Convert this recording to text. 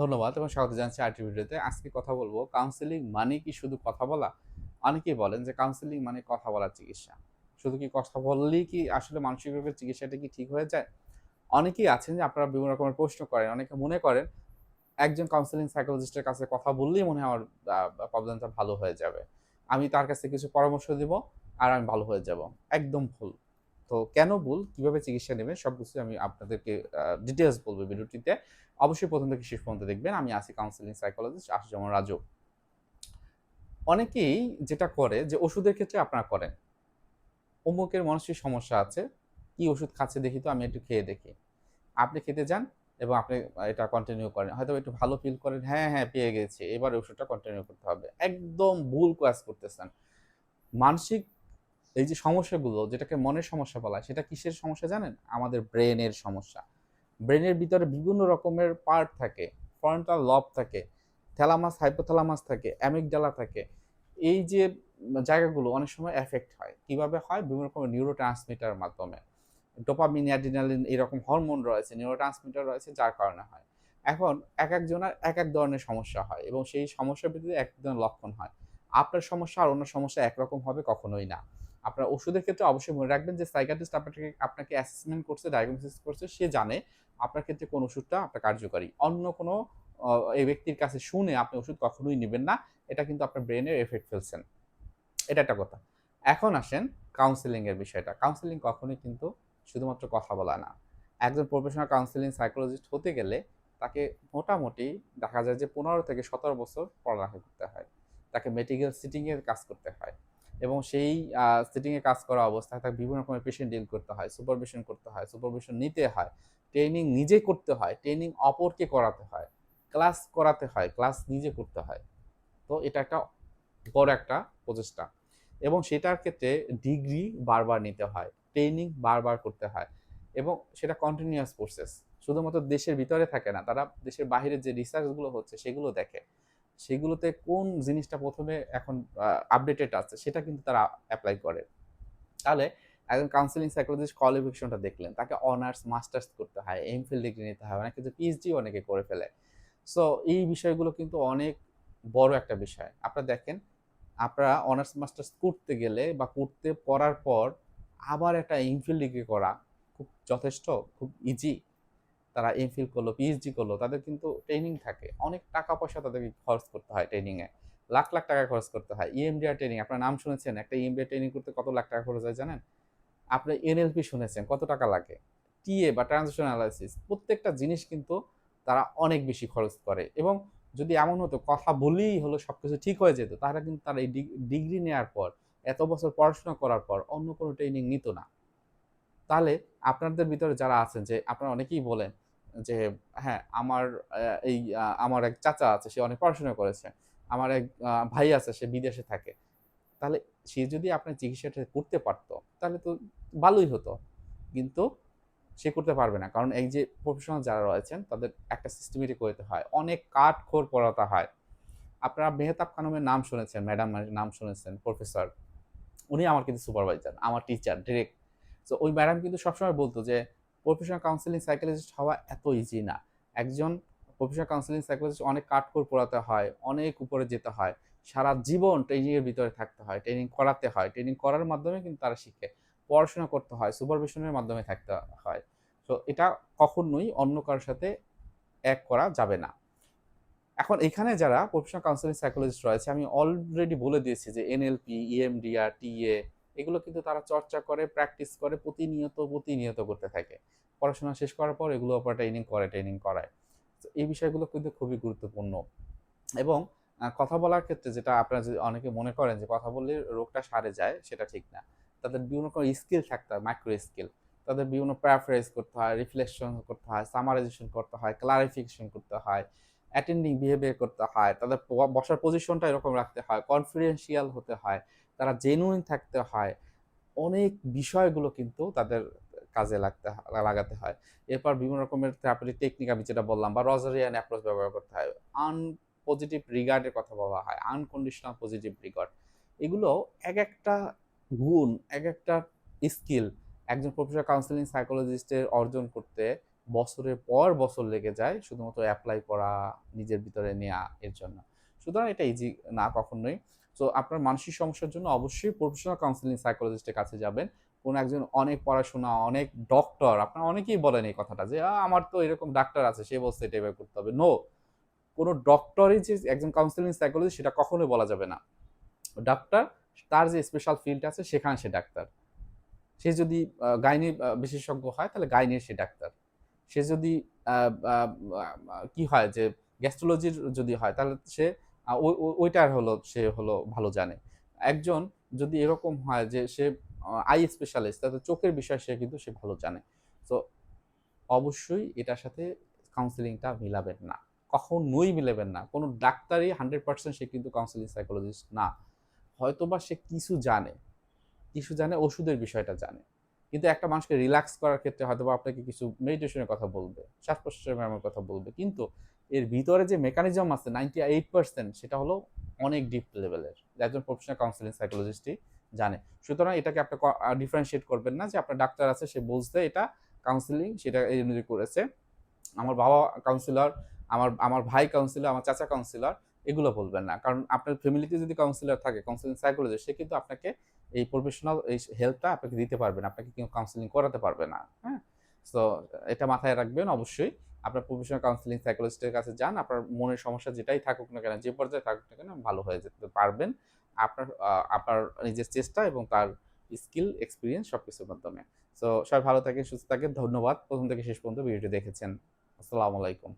ধন্যবাদ এবং স্বাগত জানাচ্ছি আরটি ভিডিওতে। আজকে কথা বলব কাউন্সেলিং মানে কি? শুধু কথা বলা? অনেকেই বলেন যে কাউন্সেলিং মানে কথা বলার চিকিৎসা। শুধু কি কথা বললেই কি আসলে মানসিক রোগের চিকিৎসাটা কি ঠিক হয়ে যায়? অনেকেই আছেন যে আপনারা বিভিন্ন রকমের প্রশ্ন করেন। অনেকে মনে করেন একজন কাউন্সেলিং সাইকোলজিস্টের কাছে কথা বললেই মনে হয় আমার প্রবলেমটা ভালো হয়ে যাবে। আমি তার কাছে কিছু পরামর্শ দিব আর আমি ভালো হয়ে যাব। একদম ভুল। তো কেন ভুল? কীভাবে চিকিৎসা নেবেন? সব কিছু আমি আপনাদেরকে ডিটেলস বলব ভিডিওটিতে। অবশ্যই প্রথম থেকে শেষ পর্যন্ত দেখবেন। আমি আছি কাউন্সিলিং সাইকোলজিস্ট আশুজামান রাজু। অনেকেই যেটা করে যে ওষুধের ক্ষেত্রে আপনারা করেন। অমুকের মানসিক সমস্যা আছে, কি ওষুধ খাচ্ছে দেখি তো, আমি একটু খেয়ে দেখি। আপনি খেতে যান এবং আপনি এটা কন্টিনিউ করেন। হয়তো একটু ভালো ফিল করেন হ্যাঁ হ্যাঁ পেয়ে গেছে। এবার ওষুধটা কন্টিনিউ করতে হবে। একদম ভুল কাজ করতেছেন। মানসিক এই যে সমস্যাগুলো, যেটাকে মনের সমস্যা বলা সেটা কিসের সমস্যা জানেন? আমাদের ব্রেনের সমস্যা। ব্রেনের ভিতরে বিভিন্ন রকমের পার্ট থাকে। ফ্রন্টাল লব থাকে থ্যালামাস হাইপোথ্যালামাস থাকে অ্যামিকডালা থাকে। এই যে জায়গাগুলো অনেক সময় এফেক্ট হয়। কীভাবে হয়? বিভিন্ন রকমের নিউরো ট্রান্সমিটার মাধ্যমে। ডোপামিন অ্যাডিনালিন এরকম হরমোন রয়েছে নিউরো ট্রান্সমিটার রয়েছে, যার কারণে হয়। এখন এক একজনের এক এক ধরনের সমস্যা হয় এবং সেই সমস্যার ভিত্তিতে এক ধরনের লক্ষণ হয়। আপনার সমস্যা আর অন্য সমস্যা একরকম হবে কখনোই না। আপনার ওষুধের ক্ষেত্রে অবশ্যই মনে রাখবেন যে সাইকাটিস্ট আপনাকে আপনাকে অ্যাসেসমেন্ট করছে ডায়াগনোসিস করছে, সে জানে আপনার ক্ষেত্রে কোন ওষুধটা আপনার কার্যকারী। অন্য কোনো এই ব্যক্তির কাছে শুনে আপনি ওষুধ কখনোই নেবেন না, এটা কিন্তু আপনার ব্রেনের এফেক্ট ফেলছেন এটা একটা কথা। এখন আসেন কাউন্সিলিং এর বিষয়টা। কাউন্সিলিং কখনোই কিন্তু শুধুমাত্র কথা বলা না। একজন প্রফেশনাল কাউন্সিলিং সাইকোলজিস্ট হতে গেলে তাকে মোটামুটি দেখা যায় যে পনেরো থেকে সতেরো বছর পড়ালেখা করতে হয়। তাকে মেডিকেল সিটিংয়ের কাজ করতে হয়। এবং সেই সিটিংয়ে কাজ করা অবস্থায় তাকে বিভিন্ন রকমের পেশেন্ট ডিল করতে হয় সুপারভিশন করতে হয় সুপারভিশন নিতে হয় ট্রেনিং নিজে করতে হয় ট্রেনিং অপরকে করাতে হয় ক্লাস করাতে হয় ক্লাস নিজে করতে হয়। তো এটা একটা বড় একটা প্রচেষ্টা। এবং সেটার ক্ষেত্রে ডিগ্রি বারবার নিতে হয় ট্রেনিং বারবার করতে হয় এবং সেটা কন্টিনিউয়াস প্রসেস শুধুমাত্র দেশের ভিতরে থাকে না, তারা দেশের বাহিরে যে রিসার্চগুলো হচ্ছে সেগুলো দেখে। সেগুলোতে কোন জিনিসটা প্রথমে এখন আপডেটেড আছে সেটা কিন্তু তারা অ্যাপ্লাই করে। তাহলে একজন কাউন্সিলিং সাইকোলজিস্ট কোয়ালিফিকেশনটা দেখলেন, তাকে অনার্স মাস্টার্স করতে হয় এম ফিল ডিগ্রি নিতে হয়, অনেক কিন্তু পিএইচডি অনেকে করে ফেলে। সো এই বিষয়গুলো কিন্তু অনেক বড় একটা বিষয়। আপনারা দেখেন, আপনারা অনার্স মাস্টার্স করতে গেলে বা করতে, পড়ার পর আবার একটা এমফিল ডিগ্রি করা খুব যথেষ্ট, খুব ইজি তারা এমফিল করল পিএইচডি করল, তাদের কিন্তু ট্রেনিং থাকে। অনেক টাকা পয়সা তাদেরকে খরচ করতে হয় ট্রেনিংয়ে লাখ লাখ টাকা খরচ করতে হয়। ইএমডিআর ট্রেনিং আপনার নাম শুনেছেন? একটা ইএমডিআর ট্রেনিং করতে কত লাখ টাকা খরচ হয় জানেন? আপনি এনএলপি শুনেছেন, কত টাকা লাগে? টিএ বা ট্রানজেকশন অ্যানালাইসিস প্রত্যেকটা জিনিস কিন্তু তারা অনেক বেশি খরচ করে। এবং যদি এমন হতো, কথা বলেই হলো সব কিছু ঠিক হয়ে যেত তাহলে কিন্তু তারা এই ডিগ্রি নেওয়ার পর, এত বছর পড়াশোনা করার পর, অন্য কোনো ট্রেনিং নিত না। তাহলে আপনাদের ভিতরে যারা আছেন, যে আপনারা অনেকেই বলেন যে হ্যাঁ আমার এই আমার এক চাচা আছে, সে অনেক পড়াশোনা করেছে। আমার এক ভাই আছে, সে বিদেশে থাকে। তাহলে সে যদি আপনার চিকিৎসাটা করতে পারতো, তাহলে তো ভালোই হতো। কিন্তু সে করতে পারবে না। কারণ এই যে প্রফেশনাল যারা রয়েছেন, তাদের একটা সিস্টেমেটিক করতে হয়। অনেক কাঠ খোর পড়াতে হয়। আপনারা মেহতাব খানমের নাম শুনেছেন ম্যাডাম নাম শুনেছেন প্রফেসর উনি আমার কিন্তু সুপারভাইজার আমার টিচার ডিরেক্ট তো ওই ম্যাডাম কিন্তু সবসময় বলতো যে প্রফেশনাল কাউন্সিলিং সাইকোলজিস্ট হওয়া এত ইজি না। একজন প্রফেশনাল কাউন্সিলিং সাইকোলজিস্ট অনেক কাঠখোর পড়াতে হয়, অনেক উপরে যেতে হয়। সারা জীবন ট্রেনিংয়ের ভিতরে থাকতে হয় ট্রেনিং করাতে হয়। ট্রেনিং করার মাধ্যমে কিন্তু তারা শিখে। পড়াশোনা করতে হয় সুপারভিশনের মাধ্যমে থাকতে হয়। তো এটা কখনোই অন্য কারোর সাথে এক করা যাবে না। এখন এখানে যারা প্রফেশনাল কাউন্সিলিং সাইকোলজিস্ট রয়েছে, আমি অলরেডি বলে দিয়েছি যে এনএলপি ইএমডিআর টিএ এগুলো কিন্তু তারা চর্চা করে প্র্যাকটিস করে, প্রতিনিয়ত প্রতিনিয়ত করতে থাকে। পড়াশোনা শেষ করার পর এগুলো ওপর ট্রেনিং করে ট্রেনিং করায়। তো এই বিষয়গুলো কিন্তু খুবই গুরুত্বপূর্ণ। এবং কথা বলার ক্ষেত্রে যেটা আপনারা যদি অনেকে মনে করেন যে কথা বললে রোগটা সারে যায়, সেটা ঠিক না। তাদের বিভিন্ন রকম স্কিল থাকতে হয় মাইক্রো স্কিল তাদের বিভিন্ন প্যারাফ্রাইজ করতে হয় রিফ্লেকশন করতে হয় সামারাইজেশন করতে হয় ক্লারিফিকেশন করতে হয় অ্যাটেন্ডিং বিহেভিয়ার করতে হয়, তাদের বসার পজিশনটা এরকম রাখতে হয় কনফিডেন্সিয়াল হতে হয়। তারা জেনুইন থাকতে হয়, অনেক বিষয়গুলো কিন্তু তাদের কাজে লাগতে লাগাতে হয়। এরপর বিভিন্ন রকমের থেরাপিটিক টেকনিক আমি যেটা বললাম বা রজারিয়ান অ্যাপ্রোচ ব্যবহার করতে হয়। আন পজিটিভ রিগার্ডের কথা বলা হয় আনকন্ডিশনাল পজিটিভ রিগার্ড এগুলো এক একটা গুণ, এক একটা স্কিল একজন প্রফেশনাল কাউন্সিলিং সাইকোলজিস্টের অর্জন করতে বছরের পর বছর লেগে যায়, শুধুমাত্র অ্যাপ্লাই করা নিজের ভিতরে নেওয়া এর জন্য। সুতরাং এটা ইজি না কখনোই। তো আপনার মানসিক সমস্যার জন্য অবশ্যই প্রফেশনাল কাউন্সিলিং সাইকোলজিস্টের কাছে যাবেন। কোন একজন অনেক পড়াশোনা, অনেক ডক্টর আপনার অনেকেই বলেন এই কথাটা যে আমার তো এরকম ডাক্তার আছে, সে বলছে এটা এবার করতে হবে। নো কোনো ডক্টরই যে একজন কাউন্সিলিং সাইকোলজি সেটা কখনোই বলা যাবে না। ডাক্তার তার যে স্পেশাল ফিল্ড আছে, সেখানে সে ডাক্তার সে যদি গাইনি বিশেষজ্ঞ হয়, তাহলে গাইনির সে ডাক্তার সে যদি কি হয় যে গ্যাস্ট্রোলজির যদি হয়, তাহলে সে ওইটার হলো, সে হলো ভালো জানে। একজন যদি এরকম হয় যে সে আই স্পেশালিস্ট তাহলে চোখের বিষয় সে কিন্তু সে ভালো জানে। তো অবশ্যই এটার সাথে কাউন্সিলিংটা মিলাবেন না। কখনোই মিলাবেন না। কোনো ডাক্তারই হান্ড্রেড পার্সেন্ট সে কিন্তু কাউন্সিলিং সাইকোলজিস্ট না। হয়তোবা সে কিছু জানে কিছু জানে, ওষুধের বিষয়টা জানে। কিন্তু একটা মানুষকে রিল্যাক্স করার ক্ষেত্রে হয়তো বা আপনাকে কিছু মেডিটেশনের কথা বলবে শ্বাস প্রশ্বাসের ব্যায়ামের কথা বলবে। কিন্তু এর ভিতরে যে মেকানিজম আছে নাইনটি এইট পার্সেন্ট সেটা হলো অনেক ডিপ লেভেলের একজন প্রফেশনাল কাউন্সিলিং সাইকোলজিস্টই জানে। সুতরাং এটাকে আপনি ডিফারেন্সিয়েট করবেন না যে আপনার ডাক্তার আছে, সে বলছে এটা কাউন্সিলিং সেটা এই অনুযায়ী করেছে। আমার বাবা কাউন্সিলর আমার আমার ভাই কাউন্সিলর আমার চাচা কাউন্সিলর এগুলো বলবেন না। কারণ আপনার ফ্যামিলিতে যদি কাউন্সিলর থাকে কাউন্সিলিং সাইকোলজিস্ট সে কিন্তু আপনাকে এই প্রফেশনাল এই হেল্পটা আপনাকে দিতে পারবে না। আপনাকে কিন্তু কাউন্সিলিং করাতে পারবে না। হ্যাঁ? তো এটা মাথায় রাখবেন অবশ্যই। আপনার প্রফেশনাল কাউন্সিলিং সাইকোলজিস্টের কাছে যান, আপনার মনের সমস্যা যেটাই থাকুক না কেন, যে পর্যায়ে থাকুক না কেন, ভালো হয়ে যেতে পারবেন। আপনার আপনার নিজের চেষ্টা এবং তার স্কিল এক্সপিরিয়েন্স সব কিছুর মাধ্যমে। তো সবাই ভালো থাকেন, সুস্থ থাকেন, ধন্যবাদ। প্রথম থেকে শেষ পর্যন্ত ভিডিওটি দেখেছেন। আসসালামু আলাইকুম।